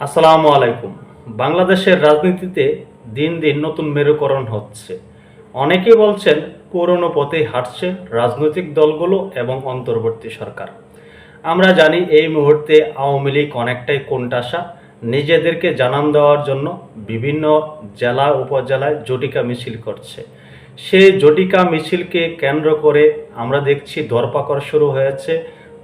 আসসালামু আলাইকুম। বাংলাদেশের রাজনীতিতে দিন দিন নতুন মেরুকরণ হচ্ছে। অনেকে বলছেন পুরনো পথেই হাঁটছে রাজনৈতিক দলগুলো এবং অন্তর্বর্তী সরকার। আমরা জানি এই মুহূর্তে আওয়ামী লীগ অনেকটাই কোণঠাসা। নিজেদেরকে জানান দেওয়ার জন্য বিভিন্ন জেলা, উপজেলায় জটিকা মিছিল করছে। সেই জটিকা মিছিলকে কেন্দ্র করে আমরা দেখছি ধরপাকড় শুরু হয়েছে।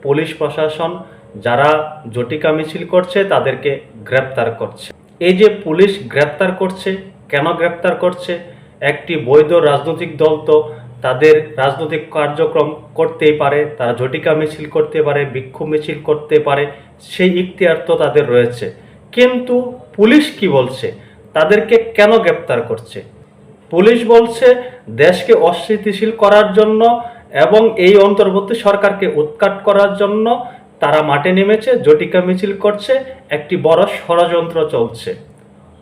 পুলিশ প্রশাসন যারা জটিকা মিছিল করছে, তাদেরকে গ্রেপ্তার করছে। এই যে পুলিশ গ্রেপ্তার করছে, কেন গ্রেপ্তার করছে? একটি বৈধ রাজনৈতিক দল তো তাদের রাজনৈতিক কার্যক্রম করতেই পারে, তারা জটিকা মিছিল করতে পারে, বিক্ষোভ মিছিল করতে পারে, সেই ইখতিয়ার তো তাদের রয়েছে। কিন্তু পুলিশ কি বলছে? তাদেরকে কেন গ্রেপ্তার করছে? পুলিশ বলছে, দেশকে অস্থিতিশীল করার জন্য এবং এই অন্তর্বর্তী সরকারকে উৎকাট করার জন্য তারা মাঠে নেমেছে, জটিকা মিছিল করছে, একটি বড় ষড়যন্ত্র চলছে।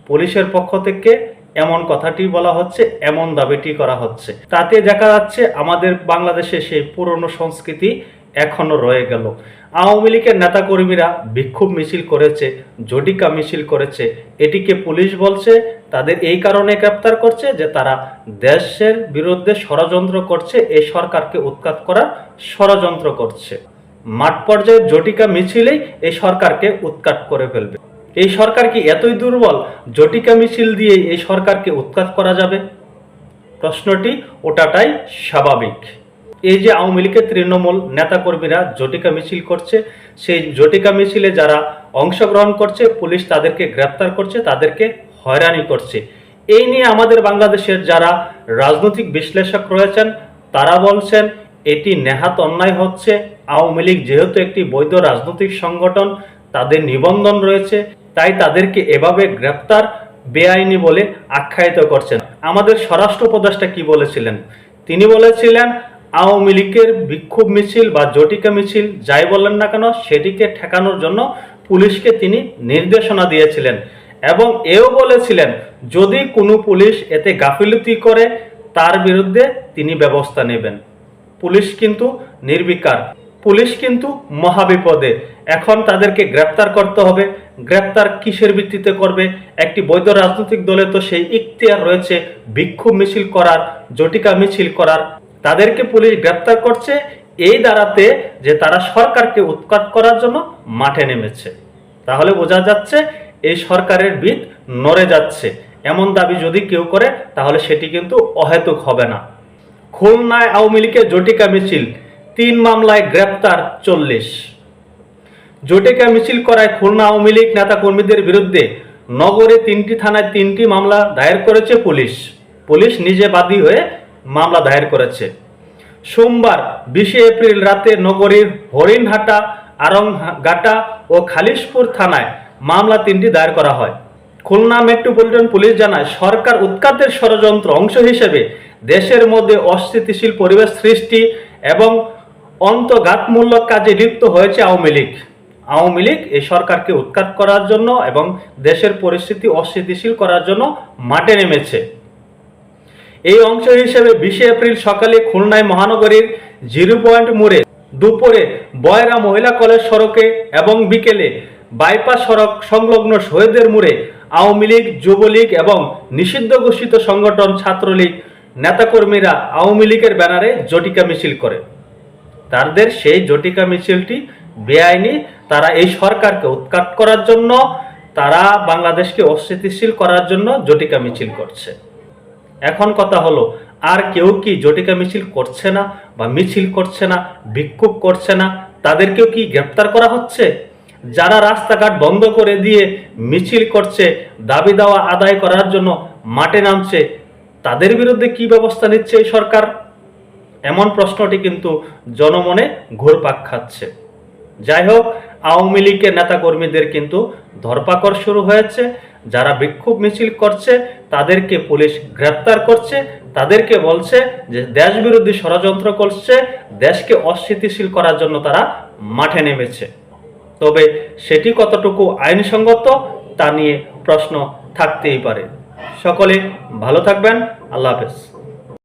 পুলিশের পক্ষ থেকে এমন কথাটি বলা হচ্ছে, এমন দাবিটি করা হচ্ছে। তাতে দেখা যাচ্ছে, আমাদের বাংলাদেশে সেই পুরনো সংস্কৃতি এখনও রয়ে গেল। আওয়ামী লীগের নেতাকর্মীরা বিক্ষোভ মিছিল করেছে, জটিকা মিছিল করেছে। এটিকে পুলিশ বলছে, তাদের এই কারণে গ্রেপ্তার করছে যে তারা দেশের বিরুদ্ধে ষড়যন্ত্র করছে, এই সরকারকে উৎখাত করার ষড়যন্ত্র করছে। মাঠ পর্যায়ে জটিকা মিছিলেই এই সরকারকে উৎখাত করে ফেলবে। এই সরকার কি এতই দুর্বল? জটিকা মিছিল দিয়ে এই সরকারকে উৎখাত করা যাবে? প্রশ্নটি ওটাটাই স্বাভাবিক। এই যে আওয়ামী লীগের তৃণমূল নেতাকর্মীরা জটিকা মিছিল করছে, সেই জটিকা মিছিলে যারা অংশগ্রহণ করছে, পুলিশ তাদেরকে গ্রেপ্তার করছে, তাদেরকে হয়রানি করছে। এই নিয়ে আমাদের বাংলাদেশের যারা রাজনৈতিক বিশ্লেষক রয়েছেন, তারা বলছেন, এটি নেহাত অন্যায় হচ্ছে। আওয়ামী লীগ যেহেতু একটি বৈধ রাজনৈতিক সংগঠন, তাদের নিবন্ধন রয়েছে, তাই তাদেরকে এভাবে গ্রেপ্তার বেআইনি বলে আখ্যায়িত করছেন। আমাদের স্বরাষ্ট্র উপদেষ্টা কি বলেছিলেন? তিনি বলেছিলেন, আওয়ামী লীগের বিক্ষোভ মিছিল বা জটিকা মিছিল, যাই বলেন না কেন, সেটিকে ঠেকানোর জন্য পুলিশকে তিনি নির্দেশনা দিয়েছিলেন এবং এও বলেছিলেন, যদি কোনো পুলিশ এতে গাফিলতি করে, তার বিরুদ্ধে তিনি ব্যবস্থা নেবেন। পুলিশ কিন্তু নির্বিকার। পুলিশ কিন্তু মহাবিপদে। এখন তাদেরকে গ্রেপ্তার করতে হবে। গ্রেপ্তার কিসের ভিত্তিতে করবে? একটি বৈধ রাজনৈতিক দলে তো সেই ইখতিয়ার রয়েছে। বিক্ষোভ মিছিল করার, জটিকা মিছিল করার। তাদেরকে পুলিশ গ্রেপ্তার করছে এই দ্বারাতে যে তারা সরকারকে উৎখাত করার জন্য মাঠে নেমেছে। তাহলে বোঝা যাচ্ছে এই সরকারের বিদ নড়ে যাচ্ছে। এমন দাবি যদি কেউ করে, তাহলে সেটি কিন্তু অহেতুক হবে না। খুলনায় আওয়ামী লীগের জটিকা মিছিল। তিন মামলায় গ্রেপ্তার চল্লিশ। জটিকা মিছিল করায় খুলনা আওয়ামী লীগ নেতা কর্মীদের বিরুদ্ধে নগরে তিনটি থানায় তিনটি মামলা দায়ের করেছে পুলিশ। পুলিশ নিজে বাদী হয়ে মামলা দায়ের করেছে। সোমবার বিশে এপ্রিল রাতে নগরীর হরিণহাটা, আরংঘাটা ও খালিশপুর থানায় মামলা তিনটি দায়ের করা হয়। খুলনা মেট্রোপলিটন পুলিশ জানায়, সরকার উৎখাতের ষড়যন্ত্র অংশ হিসেবে দেশের মধ্যে অস্থিতিশীল পরিবেশ সৃষ্টি এবং অন্তঘাতমূলক কাজে লিপ্ত হয়েছে আওয়ামী লীগ। আওয়ামী লীগ এই সরকারকে উৎখাত করার জন্য এবং দেশের পরিস্থিতি অস্থিতিশীল করার জন্য মাঠে নেমেছে। এই অংশ হিসেবে বিশে এপ্রিল সকালে খুলনায় মহানগরীর জিরো পয়েন্ট মোড়ে দুপুরে বয়রা মহিলা কলেজ সড়কে এবং বিকেলে বাইপাস সড়ক সংলগ্ন শহীদের মোড়ে আওয়ামী লীগ, যুবলীগ এবং নিষিদ্ধ ঘোষিত সংগঠন ছাত্রলীগ নেতাকর্মীরা আওয়ামী লীগের ব্যানারে জটিকা মিছিল করে। তাদের সেই জটিকা মিছিলটি বেআইনি। তারা এই সরকারকে উৎখাত করার জন্য, তারা বাংলাদেশকে অস্থিতিশীল করার জন্য জটিকা মিছিল করছে। এখন কথা হলো, আর কেউ কি জটিকা মিছিল করছে না বা মিছিল করছে না, বিক্ষোভ করছে না, তাদেরকেও কি গ্রেপ্তার করা হচ্ছে? যারা রাস্তাঘাট বন্ধ করে দিয়ে মিছিল করছে, দাবি দাওয়া আদায় করার জন্য মাঠে নামছে, তাদের বিরুদ্ধে কি ব্যবস্থা নিচ্ছে এই সরকার? এমন প্রশ্নটি কিন্তু জনমনে ঘুরপাক খাচ্ছে। যাই হোক আওয়ামী লীগের নেতাকর্মীদের কিন্তু ধরপাকড় শুরু হয়েছে। যারা বিক্ষোভ মিছিল করছে, তাদেরকে পুলিশ গ্রেপ্তার করছে। তাদেরকে বলছে যে দেশ বিরোধী ষড়যন্ত্র করছে, দেশকে অস্থিতিশীল করার জন্য তারা মাঠে নেমেছে। তবে সেটি কতটুকু আইনসঙ্গত, তা নিয়ে প্রশ্ন থাকতেই পারে। সকলে ভালো থাকবেন। আল্লাহ হাফেজ।